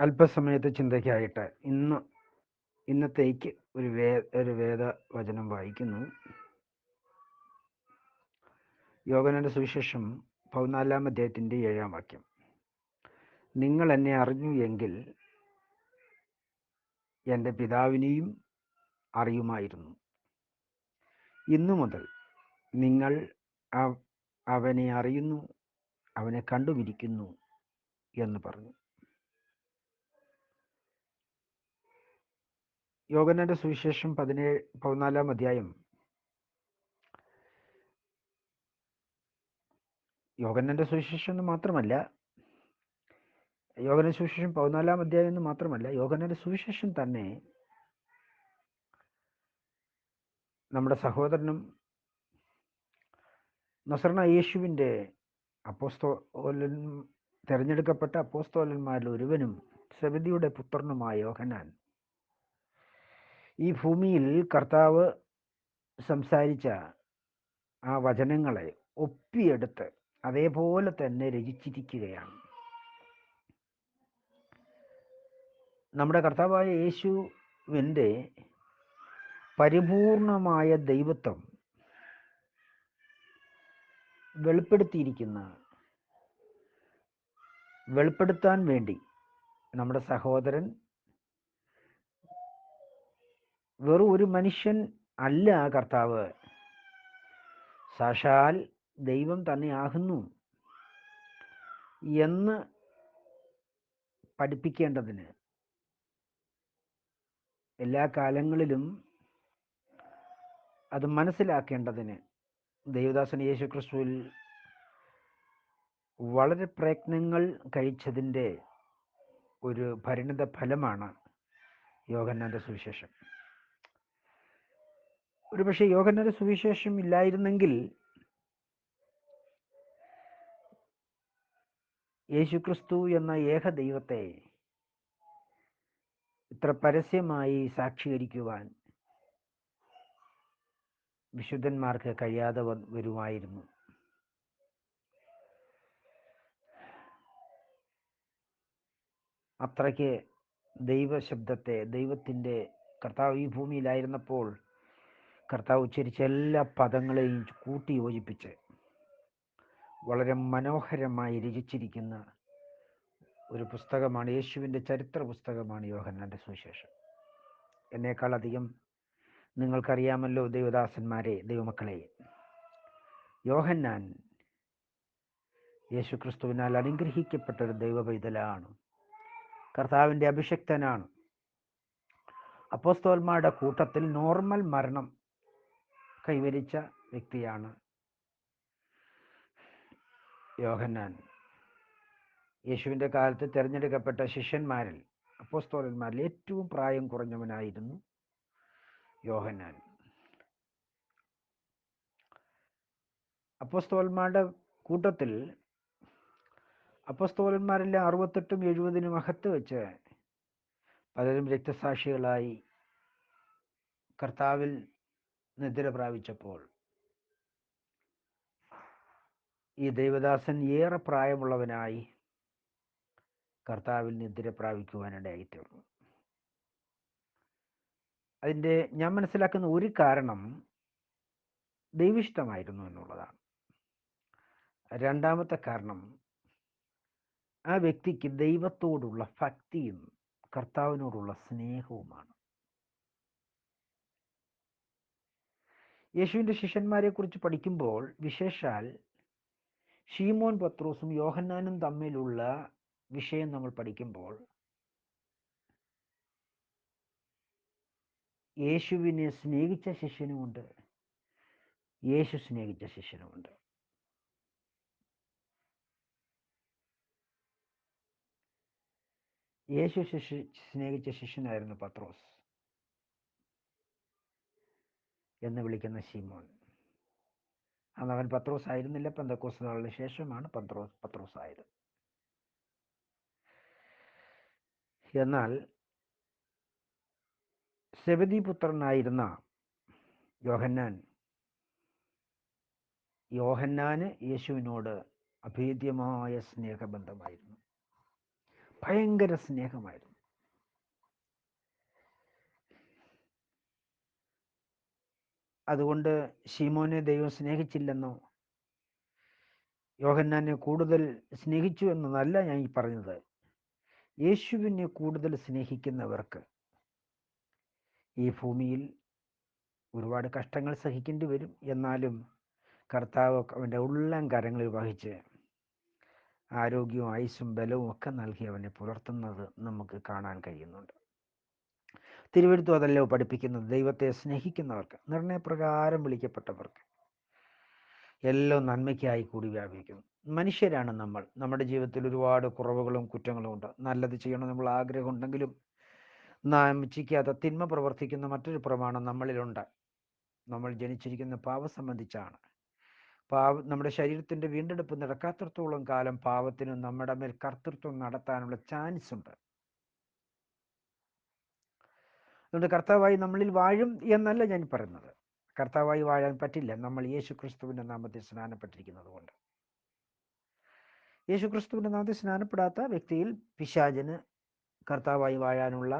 അല്പസമയത്തെ ചിന്തയ്ക്കായിട്ട് ഇന്ന് ഇന്നത്തേക്ക് ഒരു വേ ഒരു വേദവചനം വായിക്കുന്നു. യോഗനന്റെ സുവിശേഷം പതിനാലാം അദ്ദേഹത്തിന്റെ ഏഴാം വാക്യം. നിങ്ങൾ എന്നെ അറിഞ്ഞു എങ്കിൽ എന്റെ പിതാവിനെയും അറിയുമായിരുന്നു. ഇന്നു മുതൽ നിങ്ങൾ അവനെ അറിയുന്നു അവനെ കണ്ടുപിടിക്കുന്നു എന്ന് പറഞ്ഞു. യോഗനന്റെ സുവിശേഷം പതിനേഴ് പതിനാലാം അധ്യായം. യോഗനന്റെ സുവിശേഷം എന്ന് മാത്രമല്ല യോഗന സുവിശേഷം പതിനാലാം അധ്യായം എന്ന് മാത്രമല്ല യോഗനന്റെ സുവിശേഷം തന്നെ നമ്മുടെ സഹോദരനും നസറണ യേശുവിന്റെ അപ്പോസ്തോലൻ തിരഞ്ഞെടുക്കപ്പെട്ട അപ്പോസ്തോലന്മാരിൽ ഒരുവനും സബദിയുടെ പുത്രനുമായ യോഹനാൻ ഈ ഭൂമിയിൽ കർത്താവ് സംസാരിച്ച ആ വചനങ്ങളെ ഒപ്പിയെടുത്ത് അതേപോലെ തന്നെ രചിച്ചിരിക്കുകയാണ്. നമ്മുടെ കർത്താവായ യേശുവിന്റെ പരിപൂർണമായ ദൈവത്വം വെളിപ്പെടുത്തിയിരിക്കുന്ന വെളിപ്പെടുത്താൻ വേണ്ടി നമ്മുടെ സഹോദരൻ വെറും ഒരു മനുഷ്യൻ അല്ല ആ കർത്താവ്. സാക്ഷാൽ ദൈവം തന്നെയാകുന്നു എന്ന് പഠിപ്പിക്കേണ്ടതിന്. എല്ലാ കാലങ്ങളിലും അത് മനസ്സിലാക്കേണ്ടതിന് ദേവദാസൻ യേശു ക്രിസ്തുവിൽ വളരെ പ്രയത്നങ്ങൾ കഴിച്ചതിന്റെ ഒരു പരിണിത ഫലമാണ് യോഗന്നാന്റെ സുവിശേഷം. ഒരുപക്ഷെ യോഹന്നൊരു സുവിശേഷം ഇല്ലായിരുന്നെങ്കിൽ യേശുക്രിസ്തു എന്ന ഏക ദൈവത്തെ ഇത്ര പരസ്യമായി സാക്ഷീകരിക്കുവാൻ വിശുദ്ധന്മാർക്ക് കഴിയാതെ വരുമായിരുന്നു. അത്രയ്ക്ക് ദൈവശബ്ദത്തെ ദൈവത്തിന്റെ കർത്താവ് ഈ ഭൂമിയിലായിരുന്നപ്പോൾ കർത്താവ് ഉച്ചരിച്ച എല്ലാ പദങ്ങളെയും കൂട്ടി യോജിപ്പിച്ച് വളരെ മനോഹരമായി രചിച്ചിരിക്കുന്ന ഒരു പുസ്തകമാണ് യേശുവിന്റെ ചരിത്ര പുസ്തകമാണ് യോഹന്നാന്റെ സുവിശേഷം. എന്നേക്കാൾ അധികം നിങ്ങൾക്കറിയാമല്ലോ ദൈവദാസന്മാരെ ദൈവമക്കളെ. യോഹന്നാൻ യേശു ക്രിസ്തുവിനാൽ അനുഗ്രഹിക്കപ്പെട്ട ഒരു ദൈവപൈതലാണ്. കർത്താവിന്റെ അഭിഷക്തനാണ്. അപ്പോസ്തോന്മാരുടെ കൂട്ടത്തിൽ നോർമൽ മരണം കൈവരിച്ച വ്യക്തിയാണ് യോഹന്നാൻ. യേശുവിന്റെ കാലത്ത് തിരഞ്ഞെടുക്കപ്പെട്ട ശിഷ്യന്മാരിൽ അപ്പോസ്തോലന്മാരിൽ ഏറ്റവും പ്രായം കുറഞ്ഞവനായിരുന്നു യോഹന്നാൻ. അപ്പോസ്തോലന്മാരുടെ കൂട്ടത്തിൽ അപ്പസ്തോലന്മാരിലെ അറുപത്തെട്ടും എഴുപതിനും അകത്ത് വെച്ച് പലരും രക്തസാക്ഷികളായി കർത്താവിൽ നിദ്ര പ്രാപിച്ചപ്പോൾ ഈ ദൈവദാസൻ ഏറെ പ്രായമുള്ളവനായി കർത്താവിൽ നിദ്ര പ്രാപിക്കുവാനിടയായി തീർന്നു അതിന്റെ ഞാൻ മനസ്സിലാക്കുന്ന ഒരു കാരണം ദൈവിഷ്ടമായിരുന്നു എന്നുള്ളതാണ്. രണ്ടാമത്തെ കാരണം ആ വ്യക്തിക്ക് ദൈവത്തോടുള്ള ഭക്തിയും കർത്താവിനോടുള്ള സ്നേഹവുമാണ്. യേശുവിന്റെ ശിഷ്യന്മാരെക്കുറിച്ച് പഠിക്കുമ്പോൾ വിശേഷാൽ ഷീമോൻ പത്രോസും യോഹന്നാനും തമ്മിലുള്ള വിഷയം നമ്മൾ പഠിക്കുമ്പോൾ യേശുവിനെ സ്നേഹിച്ച ശിഷ്യനുമുണ്ട്. യേശു സ്നേഹിച്ച ശിഷ്യനുമുണ്ട്. യേശു ശിഷ്യ സ്നേഹിച്ച ശിഷ്യനായിരുന്നു പത്രോസ്. എന്ന് വിളിക്കുന്ന ശിമോൻ. അന്ന് അവൻ പത്രോസ് ആയിരുന്നില്ല. പന്തക്കോസ് നാളിന് ശേഷമാണ് പത്രോസ് പത്രോസ് ആയത്. എന്നാൽ സെബദി പുത്രനായിരുന്ന യോഹന്നാൻ യോഹന്നാന് യേശുവിനോട് അഭേദ്യമായ സ്നേഹബന്ധമായിരുന്നു. ഭയങ്കര സ്നേഹമായിരുന്നു. അതുകൊണ്ട് ഷീമോനെ ദൈവം സ്നേഹിച്ചില്ലെന്നോ? യോഹന്നാനെ കൂടുതൽ സ്നേഹിച്ചു എന്നതല്ല ഞാൻ ഈ പറഞ്ഞത്. യേശുവിനെ കൂടുതൽ സ്നേഹിക്കുന്നവർക്ക് ഈ ഭൂമിയിൽ ഒരുപാട് കഷ്ടങ്ങൾ സഹിക്കേണ്ടി വരും. എന്നാലും കർത്താവ് അവന്റെ ഉള്ളം കരങ്ങളിൽ വഹിച്ച് ആരോഗ്യവും ആയുസ്സും ബലവും ഒക്കെ നൽകി അവനെ പുലർത്തുന്നത് നമുക്ക് കാണാൻ കഴിയുന്നുണ്ട്. തിരുവഴുത്തും അതല്ലോ പഠിപ്പിക്കുന്നത് ദൈവത്തെ സ്നേഹിക്കുന്നവർക്ക് നിർണയപ്രകാരം വിളിക്കപ്പെട്ടവർക്ക്. എല്ലാം നന്മയ്ക്കായി കൂടി വ്യാപിക്കുന്നു മനുഷ്യരാണ് നമ്മൾ. നമ്മുടെ ജീവിതത്തിൽ ഒരുപാട് കുറവുകളും കുറ്റങ്ങളും ഉണ്ട്. നല്ലത് ചെയ്യണം നമ്മൾ ആഗ്രഹം ഉണ്ടെങ്കിലും നാം തിന്മ പ്രവർത്തിക്കുന്ന മറ്റൊരു പ്രമാണം നമ്മളിലുണ്ട്. നമ്മൾ ജനിച്ചിരിക്കുന്ന പാവം സംബന്ധിച്ചാണ്. പാവ നമ്മുടെ ശരീരത്തിന്റെ വീണ്ടെടുപ്പ് നടക്കാത്തടത്തോളം കാലം പാവത്തിന് നമ്മുടെ മേൽ കർത്തൃത്വം നടത്താനുള്ള ചാൻസ് ഉണ്ട് അതുകൊണ്ട് കർത്താവായി നമ്മളിൽ വാഴും എന്നല്ല ഞാൻ പറയുന്നത്. കർത്താവായി വാഴാൻ പറ്റില്ല. നമ്മൾ യേശു ക്രിസ്തുവിന്റെ നാമത്തിൽ സ്നാനപ്പെട്ടിരിക്കുന്നത് കൊണ്ട് യേശു ക്രിസ്തുവിന്റെ നാമത്തിൽ സ്നാനപ്പെടാത്ത വ്യക്തിയിൽ പിശാചന് കർത്താവായി വാഴാനുള്ള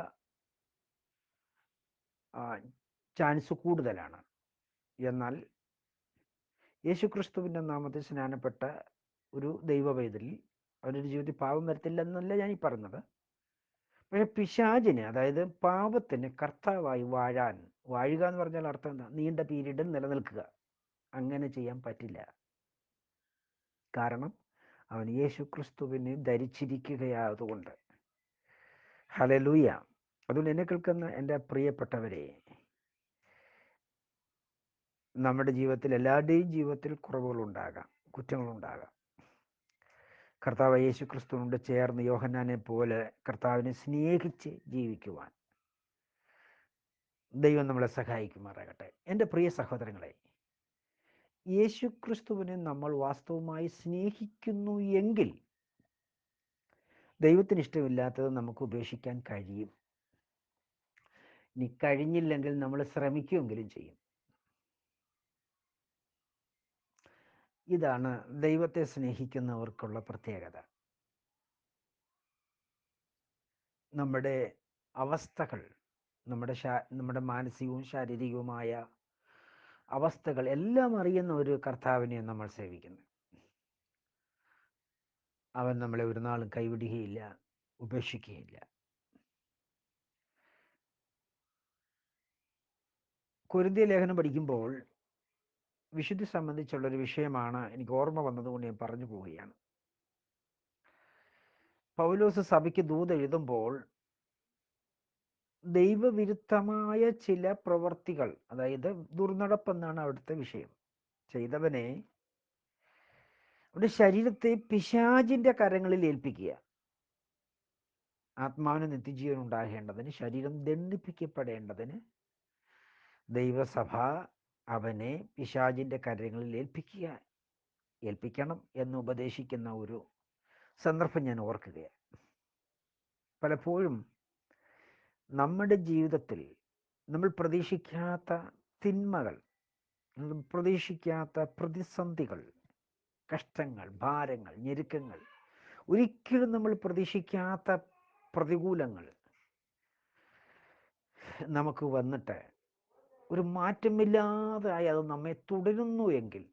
ചാൻസ് കൂടുതലാണ്. എന്നാൽ യേശു ക്രിസ്തുവിന്റെ നാമത്തിൽ സ്നാനപ്പെട്ട ഒരു ദൈവവേദലിൽ അവരുടെ ജീവിതത്തിൽ പാപം വരത്തില്ല എന്നല്ല ഞാൻ ഈ പറഞ്ഞത് പക്ഷെ പിശാചിന് അതായത് പാപത്തിന് കർത്താവായി വാഴാൻ വാഴുക എന്ന് പറഞ്ഞാൽ അർത്ഥം എന്താ? നീണ്ട പീരീഡിൽ നിലനിൽക്കുക. അങ്ങനെ ചെയ്യാൻ പറ്റില്ല. കാരണം അവൻ യേശു ക്രിസ്തുവിനെ ധരിച്ചിരിക്കുകയായതുകൊണ്ട്. ഹലലൂയ അതുകൊണ്ട് എന്നെ കേൾക്കുന്ന എന്റെ പ്രിയപ്പെട്ടവരെ നമ്മുടെ ജീവിതത്തിൽ എല്ലാവരുടെയും ജീവിതത്തിൽ കുറവുകളുണ്ടാകാം കുറ്റങ്ങളുണ്ടാകാം. കർത്താവ് യേശു ക്രിസ്തുവിനോട് ചേർന്ന് യോഹന്നാനെ പോലെ കർത്താവിനെ സ്നേഹിച്ച് ജീവിക്കുവാൻ ദൈവം നമ്മളെ സഹായിക്കുമാറാകട്ടെ. എന്റെ പ്രിയ സഹോദരങ്ങളെ യേശു ക്രിസ്തുവിനെ നമ്മൾ വാസ്തവമായി സ്നേഹിക്കുന്നു എങ്കിൽ ദൈവത്തിന് ഇഷ്ടമില്ലാത്തത് നമുക്ക് ഉപേക്ഷിക്കാൻ കഴിയും. ഇനി കഴിഞ്ഞില്ലെങ്കിൽ നമ്മൾ ശ്രമിക്കുമെങ്കിലും ചെയ്യും. ഇതാണ് ദൈവത്തെ സ്നേഹിക്കുന്നവർക്കുള്ള പ്രത്യേകത. നമ്മുടെ അവസ്ഥകൾ നമ്മുടെ നമ്മുടെ മാനസികവും ശാരീരികവുമായ അവസ്ഥകൾ എല്ലാം അറിയുന്ന ഒരു കർത്താവിനെ നമ്മൾ സേവിക്കുന്നു അവൻ നമ്മളെ ഒരു നാളും കൈവിടുകയില്ല ഉപേക്ഷിക്കുകയില്ല. കുരുതി ലേഖനം പഠിക്കുമ്പോൾ വിശുദ്ധി സംബന്ധിച്ചുള്ള ഒരു വിഷയമാണ് എനിക്ക് ഓർമ്മ വന്നതുകൊണ്ട് ഞാൻ പറഞ്ഞു പോവുകയാണ്. പൗലോസ് സഭയ്ക്ക് ദൂത് എഴുതുമ്പോൾ ദൈവവിരുദ്ധമായ ചില പ്രവർത്തികൾ അതായത് ദുർനടപ്പെന്നാണ് അവിടുത്തെ വിഷയം. ചെയ്തവനെ അവിടെ ശരീരത്തെ പിശാചിന്റെ കരങ്ങളിൽ ഏൽപ്പിക്കുക. ആത്മാവിന് നിത്യജീവൻ ഉണ്ടാകേണ്ടതിന് ശരീരം ദണ്ഡിപ്പിക്കപ്പെടേണ്ടതിന് ദൈവസഭ അവനെ പിശാജിന്റെ കരങ്ങളിൽ ഏൽപ്പിക്കുക ഏൽപ്പിക്കണം എന്ന് ഉപദേശിക്കുന്ന ഒരു സന്ദർഭം ഞാൻ ഓർക്കുകയാണ്. പലപ്പോഴും നമ്മുടെ ജീവിതത്തിൽ നമ്മൾ പ്രതീക്ഷിക്കാത്ത തിന്മകൾ പ്രതീക്ഷിക്കാത്ത പ്രതിസന്ധികൾ കഷ്ടങ്ങൾ ഭാരങ്ങൾ ഞെരുക്കങ്ങൾ ഒരിക്കലും നമ്മൾ പ്രതീക്ഷിക്കാത്ത പ്രതികൂലങ്ങൾ നമുക്ക് വന്നിട്ട് ഒരു മാറ്റമില്ലാതായി അത് നമ്മെ തുടരുന്നു എങ്കിൽ.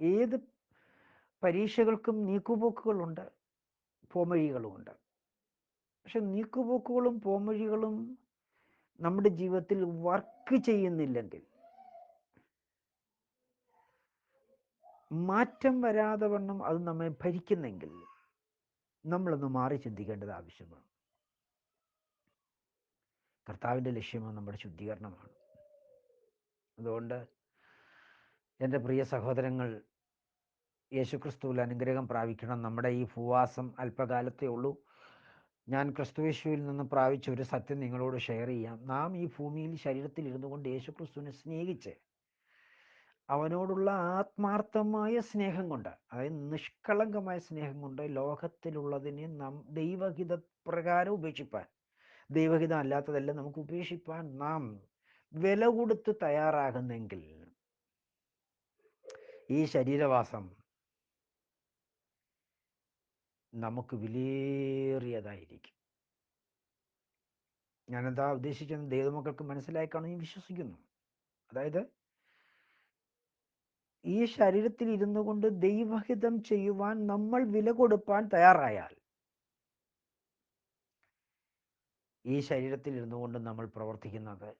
ഏത് പരീക്ഷകൾക്കും നീക്കുപോക്കുകളുണ്ട് പോമഴികളുമുണ്ട് പക്ഷെ നീക്കുപോക്കുകളും പോമഴികളും നമ്മുടെ ജീവിതത്തിൽ വർക്ക് ചെയ്യുന്നില്ലെങ്കിൽ മാറ്റം വരാതെ വണ്ണം അത് നമ്മെ ഭരിക്കുന്നെങ്കിൽ നമ്മളൊന്ന് മാറി ചിന്തിക്കേണ്ടത് ആവശ്യമാണ്. കർത്താവിന്റെ ലക്ഷ്യമോ നമ്മുടെ ശുദ്ധീകരണമാണ്. അതുകൊണ്ട് എന്റെ പ്രിയ സഹോദരങ്ങൾ യേശുക്രിസ്തുവിൽ അനുഗ്രഹം പ്രാപിക്കണം. നമ്മുടെ ഈ ഭൂവാസം അല്പകാലത്തേ ഉള്ളൂ. ഞാൻ ക്രിസ്തുവേശുവിൽ നിന്ന് പ്രാപിച്ച ഒരു സത്യം നിങ്ങളോട് ഷെയർ ചെയ്യാം. നാം ഈ ഭൂമിയിൽ ശരീരത്തിൽ ഇരുന്നു കൊണ്ട് യേശുക്രിസ്തുവിനെ സ്നേഹിച്ച് അവനോടുള്ള ആത്മാർത്ഥമായ സ്നേഹം കൊണ്ട് അതായത് നിഷ്കളങ്കമായ സ്നേഹം കൊണ്ട് ലോകത്തിലുള്ളതിനെ നാം ദൈവഹിത പ്രകാരം ഉപേക്ഷിപ്പാൻ ദൈവഹിതം അല്ലാത്തതെല്ലാം നമുക്ക് ഉപേക്ഷിപ്പാൻ നാം വില കൊടുത്ത് തയ്യാറാകുന്നെങ്കിൽ ഈ ശരീരവാസം നമുക്ക് വിലയേറിയതായിരിക്കും. ഞാനെന്താ ഉദ്ദേശിച്ചത് ദൈവമക്കൾക്ക് മനസ്സിലായി കാണും വിശ്വസിക്കുന്നു. അതായത് ഈ ശരീരത്തിൽ ഇരുന്നു കൊണ്ട് ദൈവഹിതം ചെയ്യുവാൻ നമ്മൾ വില കൊടുപ്പാൻ തയ്യാറായാൽ ഈ ശരീരത്തിൽ ഇരുന്നു കൊണ്ട് നമ്മൾ പ്രവർത്തിക്കുന്നത്.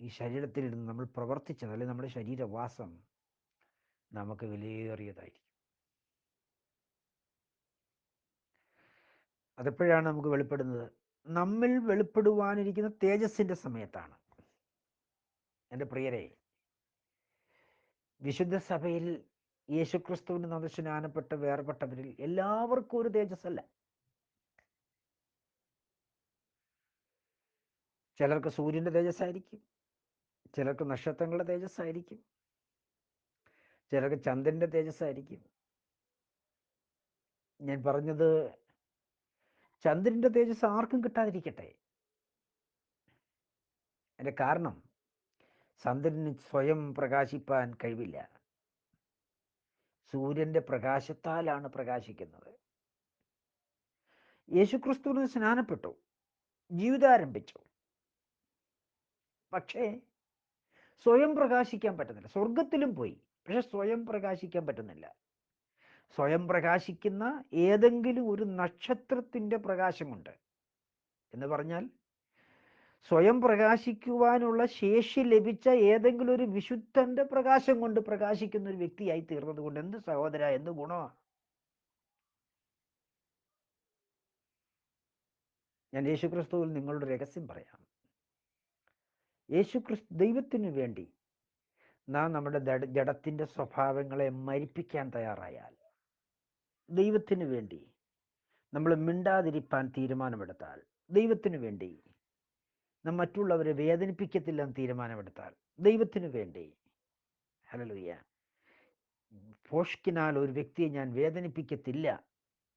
ഈ ശരീരത്തിൽ ഇരുന്ന് നമ്മൾ പ്രവർത്തിച്ചത് അല്ലെങ്കിൽ നമ്മുടെ ശരീരവാസം നമുക്ക് വിലയേറിയതായിരിക്കും. അതെപ്പോഴാണ് നമുക്ക് വെളിപ്പെടുന്നത്? നമ്മിൽ വെളിപ്പെടുവാനിരിക്കുന്ന തേജസ്സിന്റെ സമയത്താണ്. എന്റെ പ്രിയരെ വിശുദ്ധ സഭയിൽ യേശുക്രിസ്തുവിന് നദസ്നാനപ്പെട്ട് വേർപെട്ടവരിൽ എല്ലാവർക്കും ഒരു തേജസ്സല്ല. ചിലർക്ക് സൂര്യന്റെ തേജസ്സായിരിക്കും. ചിലർക്ക് നക്ഷത്രങ്ങളുടെ തേജസ്സായിരിക്കും. ചിലർക്ക് ചന്ദ്രന്റെ തേജസ്സായിരിക്കും. ഞാൻ പറഞ്ഞത് ചന്ദ്രന്റെ തേജസ് ആർക്കും കിട്ടാതിരിക്കട്ടെ. അതിന്റെ കാരണം ചന്ദ്രന് സ്വയം പ്രകാശിപ്പാൻ കഴിവില്ല. സൂര്യന്റെ പ്രകാശത്താലാണ് പ്രകാശിക്കുന്നത്. യേശുക്രിസ്തുവിന് സ്നാനപ്പെട്ടു. ജീവിതം ആരംഭിച്ചു. പക്ഷേ സ്വയം പ്രകാശിക്കാൻ പറ്റുന്നില്ല. സ്വർഗത്തിലും പോയി. പക്ഷെ സ്വയം പ്രകാശിക്കാൻ പറ്റുന്നില്ല. സ്വയം പ്രകാശിക്കുന്ന ഏതെങ്കിലും ഒരു നക്ഷത്രത്തിന്റെ പ്രകാശമുണ്ട്. എന്ന് പറഞ്ഞാൽ സ്വയം പ്രകാശിക്കുവാനുള്ള ശേഷി ലഭിച്ച ഏതെങ്കിലും ഒരു വിശുദ്ധന്റെ പ്രകാശം കൊണ്ട് പ്രകാശിക്കുന്ന ഒരു വ്യക്തിയായി തീർന്നത് കൊണ്ട് എന്ത് സഹോദര എന്ത് ഗുണമാണ് ഞാൻ യേശുക്രിസ്തുവിൽ നിങ്ങളുടെ രഹസ്യം പറയാം. യേശുക്രിസ്തു ദൈവത്തിന് വേണ്ടി നാം നമ്മുടെ ജഡത്തിന്റെ സ്വഭാവങ്ങളെ മരിപ്പിക്കാൻ തയ്യാറായാൽ ദൈവത്തിന് വേണ്ടി നമ്മൾ മിണ്ടാതിരിപ്പാൻ തീരുമാനമെടുത്താൽ ദൈവത്തിന് വേണ്ടി നാം മറ്റുള്ളവരെ വേദനിപ്പിക്കത്തില്ല തീരുമാനമെടുത്താൽ ദൈവത്തിന് വേണ്ടി. ഹലലുയ്യ പോഷ്കിനാൽ ഒരു വ്യക്തിയെ ഞാൻ വേദനിപ്പിക്കത്തില്ല.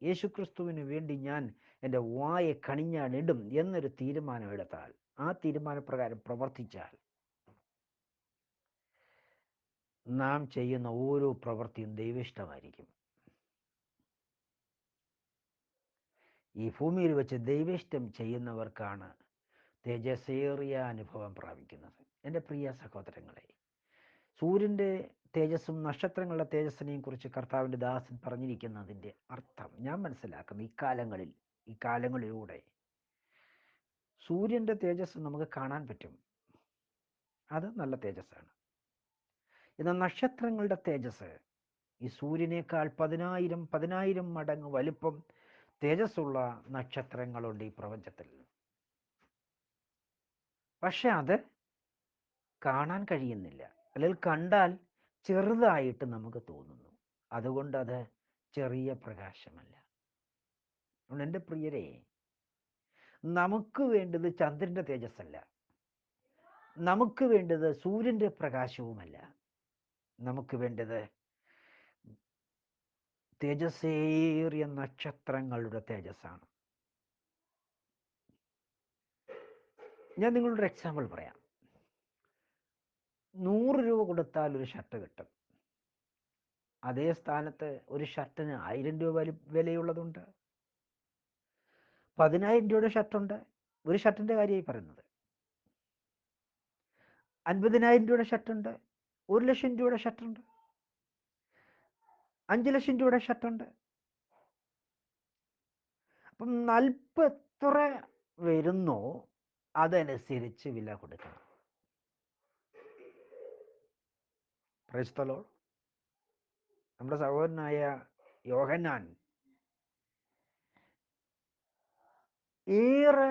യേശുക്രിസ്തുവിന് വേണ്ടി ഞാൻ എന്റെ വായെ കണിഞ്ഞാണിടും എന്നൊരു തീരുമാനമെടുത്താൽ ആ തീരുമാനപ്രകാരം പ്രവർത്തിച്ചാൽ നാം ചെയ്യുന്ന ഓരോ പ്രവൃത്തിയും ദൈവിഷ്ടമായിരിക്കും. ഈ ഭൂമിയിൽ വെച്ച് ദൈവിഷ്ടം ചെയ്യുന്നവർക്കാണ് തേജസ്സേറിയ അനുഭവം പ്രാപിക്കുന്നത്. എന്റെ പ്രിയ സഹോദരങ്ങളെ സൂര്യന്റെ തേജസ്സും നക്ഷത്രങ്ങളുടെ തേജസ്സിനെയും കുറിച്ച് കർത്താവിന്റെ ദാസൻ പറഞ്ഞിരിക്കുന്നതിന്റെ അർത്ഥം ഞാൻ മനസ്സിലാക്കുന്നു. ഇക്കാലങ്ങളിൽ ഇക്കാലങ്ങളിലൂടെ കാലങ്ങളിലൂടെ സൂര്യന്റെ തേജസ് നമുക്ക് കാണാൻ പറ്റും. അത് നല്ല തേജസ്സാണ്. എന്നാൽ നക്ഷത്രങ്ങളുടെ തേജസ് ഈ സൂര്യനേക്കാൾ പതിനായിരം പതിനായിരം മടങ്ങ് വലിപ്പം തേജസ്സുള്ള നക്ഷത്രങ്ങളുണ്ട് ഈ പ്രപഞ്ചത്തിൽ. പക്ഷെ അത് കാണാൻ കഴിയുന്നില്ല. അല്ലെങ്കിൽ കണ്ടാൽ ചെറുതായിട്ട് നമുക്ക് തോന്നുന്നു. അതുകൊണ്ട് അത് ചെറിയ പ്രകാശമല്ല. എന്റെ പ്രിയരെ നമുക്ക് വേണ്ടത് ചന്ദ്രന്റെ തേജസ്സല്ല. നമുക്ക് വേണ്ടത് സൂര്യന്റെ പ്രകാശവുമല്ല. നമുക്ക് വേണ്ടത് തേജസ്സേറിയ നക്ഷത്രങ്ങളുടെ തേജസ്സാണ്. ഞാൻ നിങ്ങളുടെ എക്സാമ്പിൾ പറയാം. നൂറ് രൂപ കൊടുത്താൽ ഒരു ഷർട്ട് കിട്ടും. അതേ സ്ഥാനത്ത് ഒരു ഷർട്ടിന് ആയിരം രൂപ വിലയുള്ളതുണ്ട്. പതിനായിരം രൂപയുടെ ഷർട്ടുണ്ട്. ഒരു ഷർട്ടിന്റെ കാര്യമായി പറയുന്നത്. അൻപതിനായിരം രൂപയുടെ ഷർട്ടുണ്ട്. ഒരു ലക്ഷം രൂപയുടെ ഷർട്ടുണ്ട്. അഞ്ച് ലക്ഷം രൂപയുടെ ഷർട്ടുണ്ട്. അപ്പം നൽപ്പ് എത്ര വരുന്നോ. അതനുസരിച്ച് വില കൊടുക്കണം. ക്രൈസ്തലോ നമ്മുടെ സഹോദരനായ യോഹന്നാൻ ഏറെ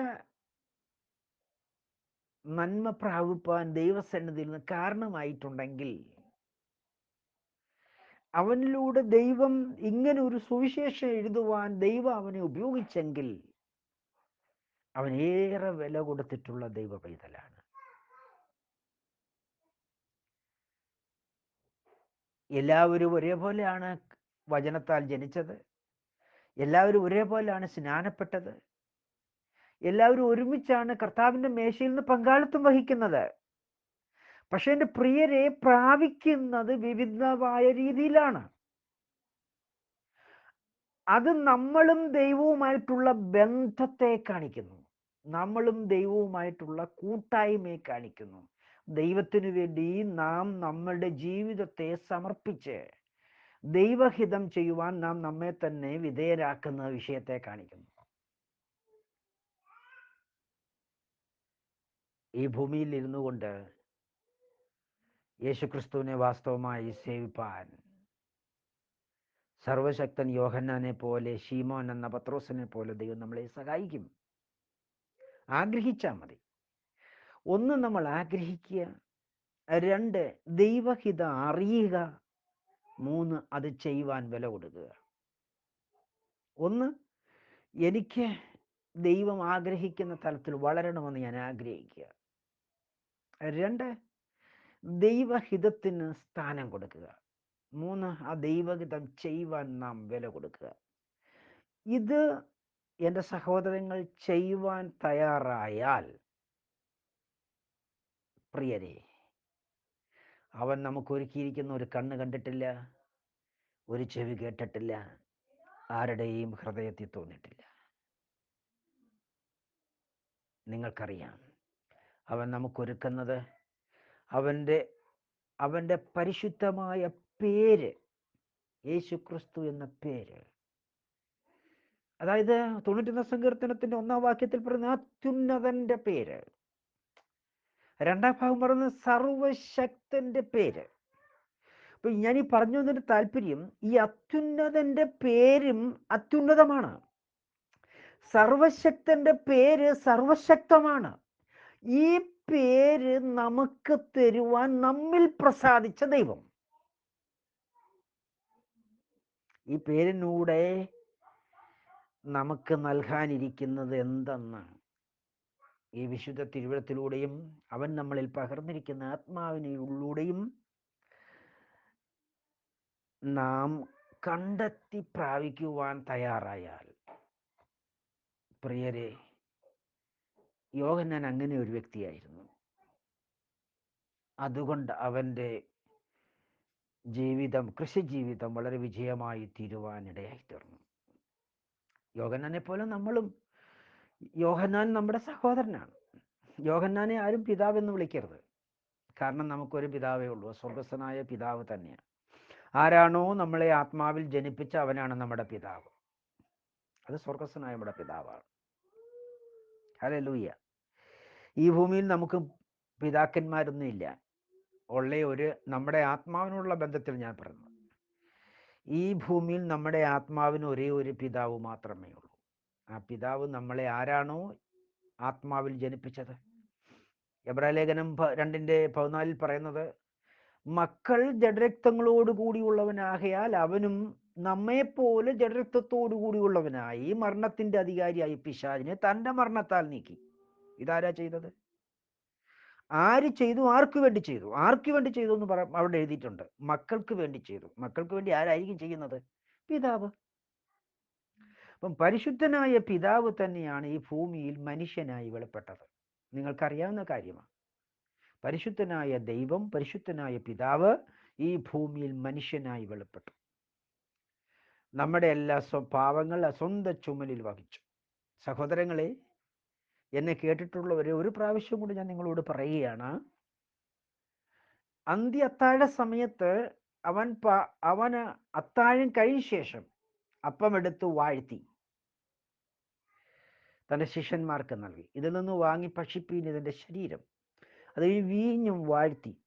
നന്മ പ്രാപിപ്പാൻ ദൈവസന്നിധിയിൽ നിന്ന് കാരണമായിട്ടുണ്ടെങ്കിൽ അവനിലൂടെ ദൈവം ഇങ്ങനെ ഒരു സുവിശേഷം എഴുതുവാൻ ദൈവം അവനെ ഉപയോഗിച്ചെങ്കിൽ അവൻ ഏറെ വില കൊടുത്തിട്ടുള്ള ദൈവ പൈതലാണ് എല്ലാവരും ഒരേപോലെയാണ് വചനത്താൽ ജനിച്ചത്. എല്ലാവരും ഒരേപോലെയാണ് സ്നാനപ്പെട്ടത്. എല്ലാവരും ഒരുമിച്ചാണ് കർത്താവിന്റെ മേശയിൽ നിന്ന് പങ്കാളിത്തം വഹിക്കുന്നത്. പക്ഷെ എന്റെ പ്രിയരെ പ്രാപിക്കുന്നത് വിവിധമായ രീതിയിലാണ്. അത് നമ്മളും ദൈവവുമായിട്ടുള്ള ബന്ധത്തെ കാണിക്കുന്നു. നമ്മളും ദൈവവുമായിട്ടുള്ള കൂട്ടായ്മയെ കാണിക്കുന്നു. ദൈവത്തിനു വേണ്ടി നാം നമ്മളുടെ ജീവിതത്തെ സമർപ്പിച്ച് ദൈവഹിതം ചെയ്യുവാൻ നാം നമ്മെ തന്നെ വിധേയരാക്കുന്ന വിഷയത്തെ കാണിക്കുന്നു. ഈ ഭൂമിയിൽ ഇരുന്നു കൊണ്ട് യേശുക്രിസ്തുവിനെ വാസ്തവമായി സേവിപ്പാൻ സർവശക്തൻ യോഹന്നാനെ പോലെ ഷീമോൻ എന്ന പത്രോസിനെ പോലെ ദൈവം നമ്മളെ സഹായിക്കും. ആഗ്രഹിച്ചാൽ മതി. ഒന്ന് നമ്മൾ ആഗ്രഹിക്കുക രണ്ട് ദൈവഹിത അറിയുക മൂന്ന് അത് ചെയ്യുവാൻ വില കൊടുക്കുക. ഒന്ന് എനിക്ക് ദൈവം ആഗ്രഹിക്കുന്ന തലത്തിൽ വളരണമെന്ന് ഞാൻ ആഗ്രഹിക്കുക. രണ്ട് ദൈവഹിതത്തിന് സ്ഥാനം കൊടുക്കുക. മൂന്ന് ആ ദൈവഹിതം ചെയ്യുവാൻ നാം വില കൊടുക്കുക. ഇത് എന്റെ സഹോദരങ്ങൾ ചെയ്യുവാൻ തയ്യാറായാൽ പ്രിയരെ അവൻ നമുക്ക് ഒരുക്കിയിരിക്കുന്ന ഒരു കണ്ണ് കണ്ടിട്ടില്ല ഒരു ചെവി കേട്ടിട്ടില്ല ആരുടെയും ഹൃദയത്തിൽ തോന്നിയിട്ടില്ല. നിങ്ങൾക്കറിയാം അവൻ നമുക്കൊരുക്കുന്നത്. അവന്റെ അവന്റെ പരിശുദ്ധമായ പേര് യേശു ക്രിസ്തു എന്ന പേര്. അതായത് തൊണ്ണൂറ്റൊന്ന് സങ്കീർത്തനത്തിന്റെ ഒന്നാം വാക്യത്തിൽ പറയുന്ന അത്യുന്നതന്റെ പേര്. രണ്ടാം ഭാഗം പറയുന്നത് സർവശക്തന്റെ പേര്. അപ്പൊ ഞാൻ ഈ പറഞ്ഞു വന്നതിന്റെ താല്പര്യം ഈ അത്യുന്നതന്റെ പേരും അത്യുന്നതമാണ്. സർവശക്തന്റെ പേര് സർവശക്തമാണ്. ഈ പേര് നമുക്ക് തരുവാൻ നമ്മിൽ പ്രസാദിച്ച ദൈവം. ഈ പേരിനൂടെ നമുക്ക് നൽകാനിരിക്കുന്നത് എന്തെന്ന് ഈ വിശുദ്ധ തിരുവഴുത്തിലൂടെയും അവൻ നമ്മളിൽ പകർന്നിരിക്കുന്ന ആത്മാവിനുള്ളിലൂടെയും നാം കണ്ടെത്തി പ്രാപിക്കുവാൻ തയ്യാറായാൽ പ്രിയരെ യോഹന്നാൻ അങ്ങനെ ഒരു വ്യക്തിയായിരുന്നു. അതുകൊണ്ട് അവന്റെ ജീവിതം കൃഷി ജീവിതം വളരെ വിജയമായി തീരുവാനിടയായി തീർന്നു യോഹന്നാനെ പോലെ നമ്മളും യോഹന്നാൻ നമ്മുടെ സഹോദരനാണ്. യോഹന്നാനെ ആരും പിതാവ് എന്ന് വിളിക്കരുത്. കാരണം നമുക്കൊരു പിതാവേ ഉള്ളൂ. സ്വർഗസ്വനായ പിതാവ് തന്നെയാണ്. ആരാണോ നമ്മളെ ആത്മാവിൽ ജനിപ്പിച്ച അവനാണ് നമ്മുടെ പിതാവ്. അത് സ്വർഗസ്വനായ നമ്മുടെ പിതാവാണ്. ഹലോ ലൂയ്യ ഈ ഭൂമിയിൽ നമുക്ക് പിതാക്കന്മാരൊന്നും ഇല്ല ഉള്ള ഒരു നമ്മുടെ ആത്മാവിനുള്ള ബന്ധത്തിൽ ഞാൻ പറഞ്ഞു ഈ ഭൂമിയിൽ നമ്മുടെ ആത്മാവിന് ഒരേ ഒരു പിതാവ് മാത്രമേ ഉള്ളൂ. ആ പിതാവ് നമ്മളെ ആരാണോ ആത്മാവിൽ ജനിപ്പിച്ചത്. പ- രണ്ടിന്റെ പതിനാലിൽ പറയുന്നത് മക്കൾ ജഡരക്തങ്ങളോട് കൂടിയുള്ളവനാകയാൽ അവനും നമ്മെപ്പോലെ ജഡരക്തത്തോടു കൂടിയുള്ളവനായി മരണത്തിന്റെ അധികാരിയായി പിശാചിനെ തന്റെ മരണത്താൽ നീക്കി. ഇതാരാ ചെയ്തത്? ആര് ചെയ്തു? ആർക്ക് വേണ്ടി ചെയ്തു? ആർക്ക് വേണ്ടി ചെയ്തു എന്ന് പറ അവിടെ എഴുതിയിട്ടുണ്ട്. മക്കൾക്ക് വേണ്ടി ചെയ്തു. മക്കൾക്ക് വേണ്ടി ആരായിരിക്കും ചെയ്യുന്നത്? പിതാവ്. അപ്പം പരിശുദ്ധനായ പിതാവ് തന്നെയാണ് ഈ ഭൂമിയിൽ മനുഷ്യനായി വെളിപ്പെട്ടത്. നിങ്ങൾക്കറിയാവുന്ന കാര്യമാണ്. പരിശുദ്ധനായ ദൈവം പരിശുദ്ധനായ പിതാവ് ഈ ഭൂമിയിൽ മനുഷ്യനായി വെളിപ്പെട്ടു. നമ്മുടെ എല്ലാ സ്വഭാവങ്ങൾ സ്വന്തം ചുമലിൽ വഹിച്ചു. സഹോദരങ്ങളെ എന്നെ കേട്ടിട്ടുള്ളവരെ ഒരു പ്രാവശ്യം കൂടി ഞാൻ നിങ്ങളോട് പറയുകയാണ്. അന്ത്യ അത്താഴ സമയത്ത് അവൻ പ- അവന് അത്താഴം കഴിഞ്ഞ ശേഷം അപ്പമെടുത്ത് വാഴ്ത്തി. തന്റെ ശിഷ്യന്മാർക്ക് നൽകി. ഇതിൽ നിന്ന് വാങ്ങി ഭക്ഷിപ്പീൻ ഇതിന്റെ ശരീരം. അത് ഈ വീഞ്ഞും വാഴ്ത്തി.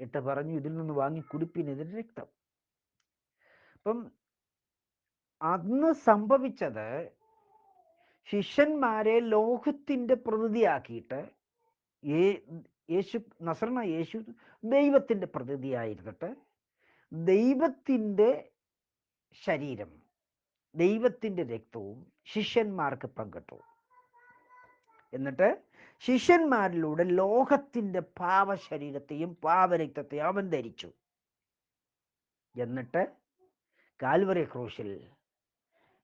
ഇട്ട് പറഞ്ഞു ഇതിൽ നിന്ന് വാങ്ങി കുടിപ്പീൻ ഇതിന്റെ രക്തം. അപ്പം അന്ന് സംഭവിച്ചത് ശിഷ്യന്മാരെ ലോകത്തിന്റെ പ്രതിയാക്കിയിട്ട് ഏ യേശു നസറണ യേശു ദൈവത്തിന്റെ പ്രതിനിധിയായിരുന്നിട്ട് ദൈവത്തിന്റെ ശരീരം ദൈവത്തിന്റെ രക്തവും ശിഷ്യന്മാർക്ക് പങ്കിട്ടു. എന്നിട്ട് ശിഷ്യന്മാരിലൂടെ ലോകത്തിന്റെ പാവശരീരത്തെയും പാവരക്തത്തെയും അവൻ ധരിച്ചു. എന്നിട്ട് കാൽവറി ക്രൂശിൽ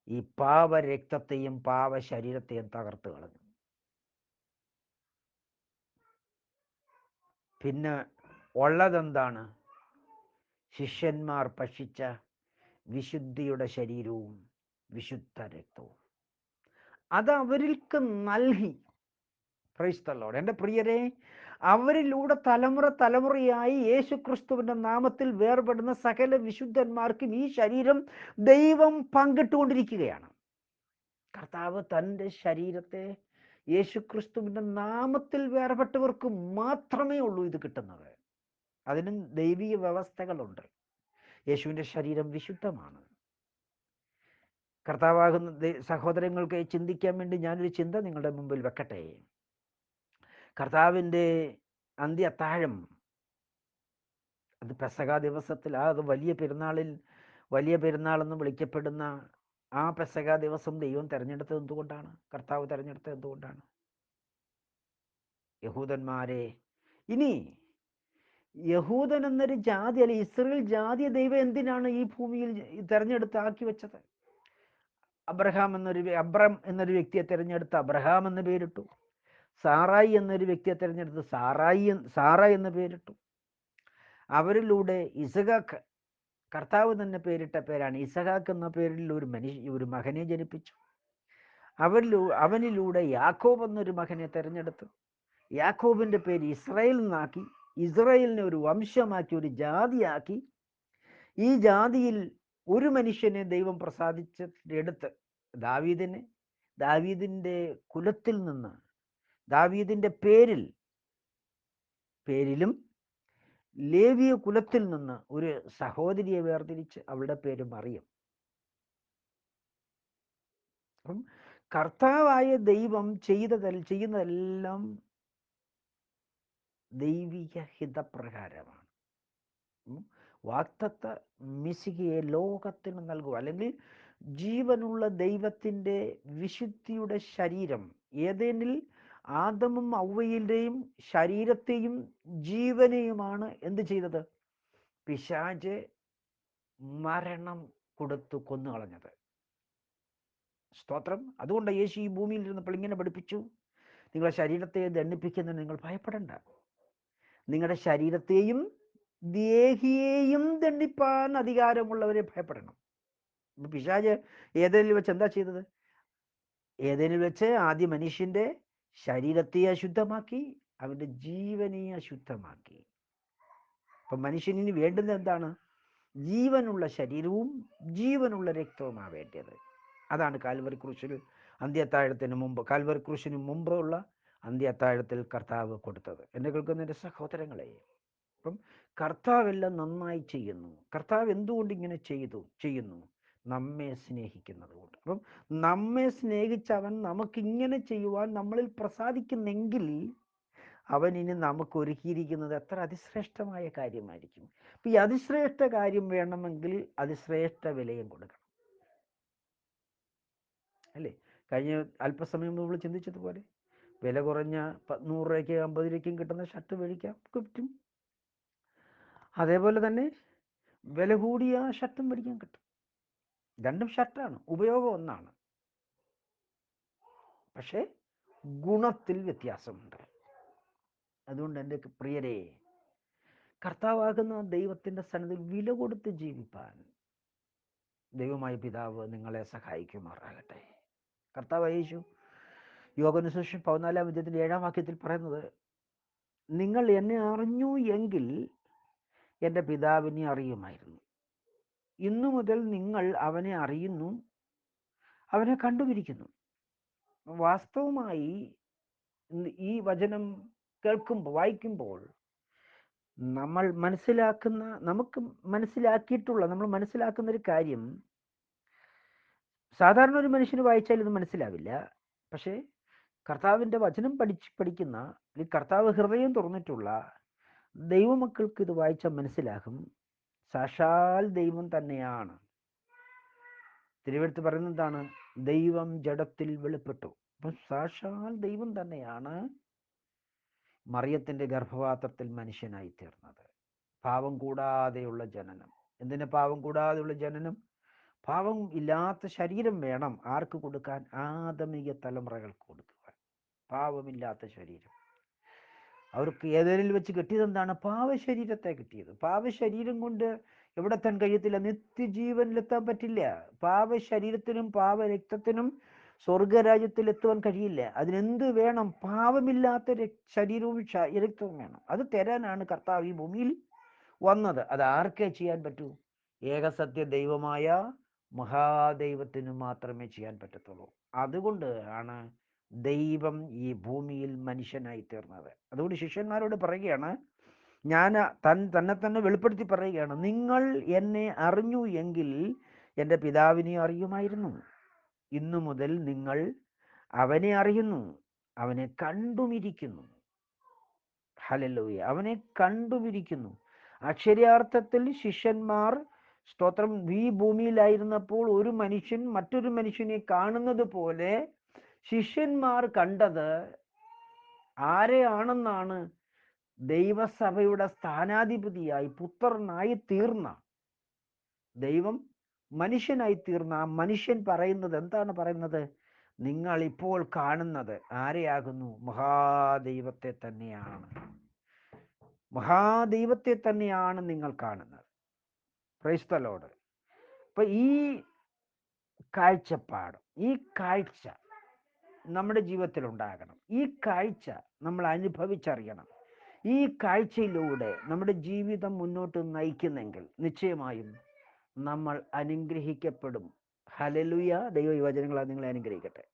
ഈ പാപരക്തത്തെയും പാവ ശരീരത്തെയും തകർത്ത് കളഞ്ഞു. പിന്നെ ഉള്ളതെന്താണ്? ശിഷ്യന്മാർ ഭക്ഷിച്ച വിശുദ്ധിയുടെ ശരീരവും വിശുദ്ധ രക്തവും. അത് അവർക്ക് നൽകി ക്രൈസ്തലോട് എന്റെ പ്രിയരെ അവരിലൂടെ തലമുറ തലമുറയായി യേശു ക്രിസ്തുവിന്റെ നാമത്തിൽ വേർപെടുന്ന സകല വിശുദ്ധന്മാർക്കും ഈ ശരീരം ദൈവം പങ്കിട്ടുകൊണ്ടിരിക്കുകയാണ്. കർത്താവ് തന്റെ ശരീരത്തെ യേശു ക്രിസ്തുവിന്റെ നാമത്തിൽ വേർപെട്ടവർക്ക് മാത്രമേ ഉള്ളൂ ഇത് കിട്ടുന്നത്. അതിനും ദൈവിക വ്യവസ്ഥകളുണ്ട്. യേശുവിന്റെ ശരീരം വിശുദ്ധമാണ്. കർത്താവാകുന്ന സഹോദരങ്ങൾക്ക് ചിന്തിക്കാൻ വേണ്ടി ഞാനൊരു ചിന്ത നിങ്ങളുടെ മുമ്പിൽ വെക്കട്ടെ. കർത്താവിന്റെ അന്ത്യ അത്താഴം അത് പെസക ദിവസത്തിൽ ആ അത് വലിയ പെരുന്നാളിൽ വലിയ പെരുന്നാളെന്ന് വിളിക്കപ്പെടുന്ന ആ പെസക ദിവസം ദൈവം തിരഞ്ഞെടുത്തത് എന്തുകൊണ്ടാണ്? കർത്താവ് തിരഞ്ഞെടുത്തത് എന്തുകൊണ്ടാണ്? യഹൂദന്മാരെ ഇനി യഹൂദൻ എന്നൊരു ജാതി അല്ലെ ഇസ്രയേൽ ജാതി ദൈവം എന്തിനാണ് ഈ ഭൂമിയിൽ തിരഞ്ഞെടുത്ത് ആക്കി വെച്ചത്? അബ്രഹാം എന്നൊരു അബ്രം എന്നൊരു വ്യക്തിയെ തിരഞ്ഞെടുത്ത് അബ്രഹാം എന്ന് പേരിട്ടു. സാറായി എന്നൊരു വ്യക്തിയെ തിരഞ്ഞെടുത്ത് സാറായി സാറ എന്ന് പേരിട്ടു. അവരിലൂടെ ഇസഹാക്ക് കർത്താവ് തന്നെ പേരിട്ട പേരാണ്. ഇസഹാക്ക് എന്ന പേരിൽ ഒരു മനുഷ്യ ഒരു മകനെ ജനിപ്പിച്ചു. അവരിലൂ അവനിലൂടെ യാക്കോബ് എന്നൊരു മകനെ തിരഞ്ഞെടുത്തു. യാക്കോബിന്റെ പേര് ഇസ്രായേൽ എന്നാക്കി ഇസ്രായേലിനെ ഒരു വംശമാക്കി ഒരു ജാതിയാക്കി. ഈ ജാതിയിൽ ഒരു മനുഷ്യനെ ദൈവം പ്രസാദിച്ചെടുത്ത് ദാവീദിനെ ദാവീദിന്റെ കുലത്തിൽ നിന്ന് ദാവീദിന്റെ പേരിൽ പേരിലും ലേവിയ കുലത്തിൽ നിന്ന് ഒരു സഹോദരിയെ വേർതിരിച്ച് അവളുടെ പേര് മറിയം അപ്പം കർത്താവായ ദൈവം ചെയ്തതൽ ചെയ്യുന്നതെല്ലാം ദൈവിക ഹിതപ്രകാരമാണ്. വാക്തത്വ മിശികയെ ലോകത്തിന് നൽകുക അല്ലെങ്കിൽ ജീവനുള്ള ദൈവത്തിന്റെ വിശുദ്ധിയുടെ ശരീരം ഏതേനിൽ ആദമും ഔവയിലെയും ശരീരത്തെയും ജീവനെയുമാണ് എന്ത് ചെയ്തത്? പിശാജ് മരണം കൊടുത്തു കൊന്നു കളഞ്ഞത് സ്തോത്രം. അതുകൊണ്ട് യേശു ഈ ഭൂമിയിൽ ഇരുന്നപ്പോൾ ഇങ്ങനെ പഠിപ്പിച്ചു. നിങ്ങളുടെ ശരീരത്തെ ദണ്ഡിപ്പിക്കുന്നതിന് നിങ്ങൾ ഭയപ്പെടണ്ട. നിങ്ങളുടെ ശരീരത്തെയും ദേഹിയെയും ദണ്ഡിപ്പാൻ അധികാരമുള്ളവരെ ഭയപ്പെടണം. പിശാജ് ഏതേലും വെച്ച് എന്താ ചെയ്തത്? ഏതേലും വെച്ച് ആദ്യ മനുഷ്യന്റെ ശരീരത്തെ അശുദ്ധമാക്കി അവരുടെ ജീവനെ അശുദ്ധമാക്കി. അപ്പൊ മനുഷ്യനിന് വേണ്ടുന്നത് എന്താണ്? ജീവനുള്ള ശരീരവും ജീവനുള്ള രക്തവുമാണ് വേണ്ടത്. അതാണ് കാൽവറി ക്രൂശിൽ അന്ത്യത്താഴത്തിന് മുമ്പ് കാൽവറി ക്രൂശിന് മുമ്പുള്ള അന്ത്യത്താഴത്തിൽ കർത്താവ് കൊടുത്തത്. എന്നെ കേൾക്കുന്ന എന്റെ സഹോദരങ്ങളെ അപ്പം കർത്താവെല്ലാം നന്നായി ചെയ്യുന്നു. കർത്താവ് എന്തുകൊണ്ട് ഇങ്ങനെ ചെയ്തു ചെയ്യുന്നു? നമ്മെ സ്നേഹിക്കുന്നത് കൊണ്ട് അപ്പം നമ്മെ സ്നേഹിച്ച് അവൻ നമുക്കിങ്ങനെ ചെയ്യുവാൻ നമ്മളിൽ പ്രസാദിക്കുന്നെങ്കിൽ അവൻ ഇനി നമുക്ക് ഒരുക്കിയിരിക്കുന്നത് എത്ര അതിശ്രേഷ്ഠമായ കാര്യമായിരിക്കും. ഈ അതിശ്രേഷ്ഠ കാര്യം വേണമെങ്കിൽ അതിശ്രേഷ്ഠ വിലയും കൊടുക്കണം. അല്ലേ? കഴിഞ്ഞ അല്പസമയം നമ്മൾ ചിന്തിച്ചതുപോലെ വില കുറഞ്ഞ നൂറ് രൂപയ്ക്ക് അമ്പത് രൂപയ്ക്കും കിട്ടുന്ന ഷർട്ട് മേടിക്കാം കിട്ടും അതേപോലെ തന്നെ വില കൂടിയ ഷർട്ടും മേടിക്കാൻ കിട്ടും. രണ്ടും ഷർട്ടാണ് ഉപയോഗം ഒന്നാണ്. പക്ഷേ ഗുണത്തിൽ വ്യത്യാസമുണ്ട്. അതുകൊണ്ട് എന്റെ പ്രിയരെ കർത്താവാകുന്ന ദൈവത്തിന്റെ സന്നദ്ധിൽ വില കൊടുത്ത് ജീവിപ്പാൻ ദൈവമായ പിതാവ് നിങ്ങളെ സഹായിക്കുമാറാകട്ടെ. കർത്താവ് യേശു യോഗനുശേഷം പതിനാലാം വിജയത്തിന്റെ ഏഴാം വാക്യത്തിൽ പറയുന്നത് നിങ്ങൾ എന്നെ അറിഞ്ഞു എങ്കിൽ എന്റെ പിതാവിനെ അറിയുമായിരുന്നു. ഇന്നു മുതൽ നിങ്ങൾ അവനെ അറിയുന്നു അവനെ കണ്ടുപിരിക്കുന്നു വാസ്തവമായി ഈ വചനം കേൾക്കുമ്പോൾ വായിക്കുമ്പോൾ നമ്മൾ മനസ്സിലാക്കുന്ന നമുക്ക് മനസ്സിലാക്കിയിട്ടുള്ള നമ്മൾ മനസ്സിലാക്കുന്ന ഒരു കാര്യം സാധാരണ ഒരു മനുഷ്യന് വായിച്ചാൽ ഇത് മനസ്സിലാവില്ല. പക്ഷേ കർത്താവിന്റെ വചനം പഠിച്ച് പഠിക്കുന്ന അല്ലെങ്കിൽ കർത്താവ് ഹൃദയം തുറന്നിട്ടുള്ള ദൈവമക്കൾക്ക് ഇത് വായിച്ചാൽ മനസ്സിലാകും. സാക്ഷാൽ ദൈവം തന്നെയാണ്. തിരുവെടുത്ത് പറയുന്നത് എന്താണ്? ദൈവം ജഡത്തിൽ വെളിപ്പെട്ടു. അപ്പം സാക്ഷാൽ ദൈവം തന്നെയാണ് മറിയത്തിന്റെ ഗർഭപാത്രത്തിൽ മനുഷ്യനായി തീർന്നത്. പാവം കൂടാതെയുള്ള ജനനം. എന്തിന് പാവം കൂടാതെയുള്ള ജനനം? പാവം ഇല്ലാത്ത ശരീരം വേണം ആർക്ക് കൊടുക്കാൻ? ആദമിക തലമുറകൾക്ക് കൊടുക്കുവാൻ. പാവമില്ലാത്ത ശരീരം. അവർക്ക് ഏതേനിൽ വെച്ച് കിട്ടിയത് എന്താണ് പാവശരീരത്തെ കിട്ടിയത്. പാവശരീരം കൊണ്ട് എവിടെ എത്താൻ കഴിയത്തില്ല. നിത്യജീവനിലെത്താൻ പറ്റില്ല. പാവശരീരത്തിനും പാവരക്തത്തിനും പാപ രക്തത്തിനും സ്വർഗരാജ്യത്തിൽ എത്തുവാൻ കഴിയില്ല. അതിനെന്ത് വേണം? പാവമില്ലാത്ത ശരീരവും രക്തവും വേണം. അത് തരാനാണ് കർത്താവ് ഈ ഭൂമിയിൽ വന്നത്. അത് ആർക്കേ ചെയ്യാൻ പറ്റൂ? ഏകസത്യ ദൈവമായ മഹാദൈവത്തിന് മാത്രമേ ചെയ്യാൻ പറ്റത്തുള്ളൂ. അതുകൊണ്ട് ആണ് ദൈവം ഈ ഭൂമിയിൽ മനുഷ്യനായി തീർന്നത്. അതുകൊണ്ട് ശിഷ്യന്മാരോട് പറയുകയാണ് ഞാൻ തൻ തന്നെ തന്നെ വെളിപ്പെടുത്തി പറയുകയാണ് നിങ്ങൾ എന്നെ അറിഞ്ഞു എങ്കിൽ എന്റെ പിതാവിനെ അറിയുമായിരുന്നു. ഇന്നു മുതൽ നിങ്ങൾ അവനെ അറിയുന്നു അവനെ കണ്ടുമിരിക്കുന്നു. ഹലല്ലൂയ. അവനെ കണ്ടുമിരിക്കുന്നു. അക്ഷരാർത്ഥത്തിൽ ശിഷ്യന്മാർ സ്തോത്രം ഈ ഭൂമിയിലായിരുന്നപ്പോൾ ഒരു മനുഷ്യൻ മറ്റൊരു മനുഷ്യനെ കാണുന്നത് പോലെ ശിഷ്യന്മാർ കണ്ടത് ആരെയാണെന്നാണ് ദൈവസഭയുടെ സ്ഥാനാധിപതിയായി പുത്രനായി തീർന്ന. ദൈവം മനുഷ്യനായി തീർന്ന. ആ മനുഷ്യൻ പറയുന്നത് എന്താണ് പറയുന്നത്? നിങ്ങൾ ഇപ്പോൾ കാണുന്നത് ആരെയാകുന്നു? മഹാദൈവത്തെ തന്നെയാണ്. മഹാദൈവത്തെ തന്നെയാണ് നിങ്ങൾ കാണുന്നത്. ക്രൈസ്തലോട് അപ്പൊ ഈ കാഴ്ചപ്പാട് ഈ കാഴ്ച നമ്മുടെ ജീവിതത്തിൽ ഉണ്ടാകണം ഈ കാഴ്ച നമ്മൾ അനുഭവിച്ചറിയണം. ഈ കാഴ്ചയിലൂടെ നമ്മുടെ ജീവിതം മുന്നോട്ട് നയിക്കുന്നെങ്കിൽ നിശ്ചയമായും നമ്മൾ അനുഗ്രഹിക്കപ്പെടും. ഹലലുയ ദൈവ യുവജനങ്ങളാ നിങ്ങളെ അനുഗ്രഹിക്കട്ടെ.